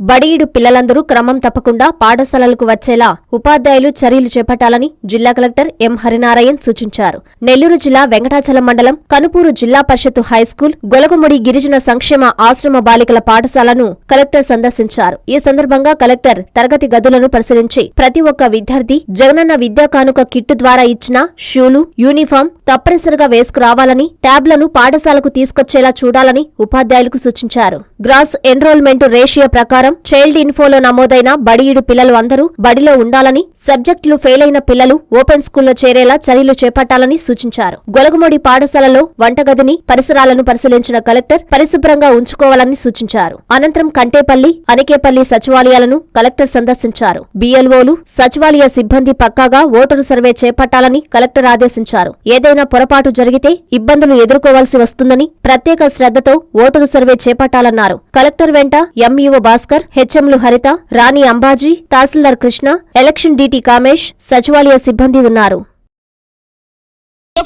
బడిఈడు పిల్లలందరూ క్రమం తప్పకుండా పాఠశాలలకు వచ్చేలా ఉపాధ్యాయులు చర్యలు చేపట్టాలని జిల్లా కలెక్టర్ ఎం హరినారాయణ్ సూచించారు. నెల్లూరు జిల్లా వెంకటాచలం మండలం కనుపూరు జిల్లా పరిషత్ హైస్కూల్ గొలగముడి గిరిజన సంక్షేమ ఆశ్రమ బాలికల పాఠశాలను కలెక్టర్ సందర్శించారు. ఈ సందర్భంగా కలెక్టర్ తరగతి గదులను పరిశీలించి ప్రతి ఒక్క విద్యార్థి జగనన్న విద్యా కానుక కిట్టు ద్వారా ఇచ్చిన షూలు యూనిఫామ్ తప్పనిసరిగా వేసుకురావాలని ట్యాబ్లను పాఠశాలకు తీసుకొచ్చేలా చూడాలని ఉపాధ్యాయులకు సూచించారు. గ్రాస్ ఎన్రోల్మెంట్ రేషియో ప్రకారం చైల్డ్ ఇన్ఫోలో నమోదైన బడియుడు పిల్లలు అందరూ బడిలో ఉండాలని సబ్జెక్టులు ఫెయిల్ అయిన పిల్లలు ఓపెన్ స్కూల్లో చేరేలా చర్యలు చేపట్టాలని సూచించారు. గొలగమూడి పాఠశాలలో వంటగదిని పరిసరాలను పరిశీలించిన కలెక్టర్ పరిశుభ్రంగా ఉంచుకోవాలని సూచించారు. అనంతరం కంటేపల్లి అనికేపల్లి సచివాలయాలను కలెక్టర్ సందర్శించారు. బిఎల్ఓలు సచివాలయ సిబ్బంది పక్కాగా ఓటరు సర్వే చేపట్టాలని కలెక్టర్ ఆదేశించారు. ఏదైనా పొరపాటు జరిగితే ఇబ్బందులు ఎదుర్కోవాల్సి వస్తుందని ప్రత్యేక శ్రద్ధతో ఓటరు సర్వే చేపట్టాలన్నారు. కలెక్టర్ వెంట ఎంఈఓ భాస్కర్ హెచ్ఎంలు హరిత రాణి అంబాజీ తహసీల్దార్ కృష్ణ ఎలక్షన్ డీటీ కామేష్ సచివాలయ సిబ్బంది ఉన్నారు.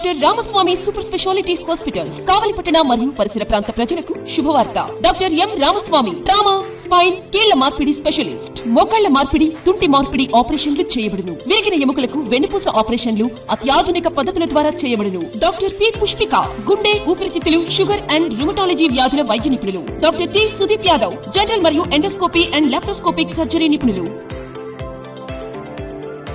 Doctor Ramaswamy super speciality hospitals కావలిపట్టణ మరియు పరిసర ప్రాంత ప్రజలకు శుభవార్త. Doctor M Ramaswamy trauma spine కీళ్ళ మార్పిడి స్పెషలిస్ట్. మోకాళ్ళ మార్పిడి తుంటి మార్పిడి ఆపరేషన్లు చేయబడును. విరిగిన ఎముకలకు వెన్నుపూస ఆపరేషన్లు అత్యాధునిక పద్ధతుల ద్వారా చేయబడును. Doctor P. పుష్పిక గుండె ఊపిరితిత్తులు షుగర్ అండ్ రుమటాలజీ వ్యాధుల వైద్య నిపుణులు. Doctor T. Sudeep Yadav general మరియు ఎండోస్కోపీ అండ్ లాప్రోస్కోపిక్ సర్జరీ నిపుణులు.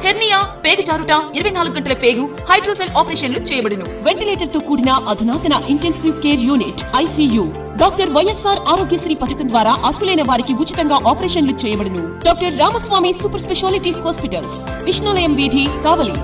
హెర్నియా పేగు జారుట ఇరవై నాలుగు గంటల పేగు హైడ్రోసెల్ ఆపరేషన్లు చేయబడును. వెంటిలేటర్తో కూడిన అధునాతన intensive care unit ICU. Doctor YSR Aarogyasri పథకం ద్వారా అర్హులైన వారికి ఉచితంగా ఆపరేషన్లు చేయబడును. Doctor Ramaswamy super speciality hospitals Vishnulayam వీధి కావలి.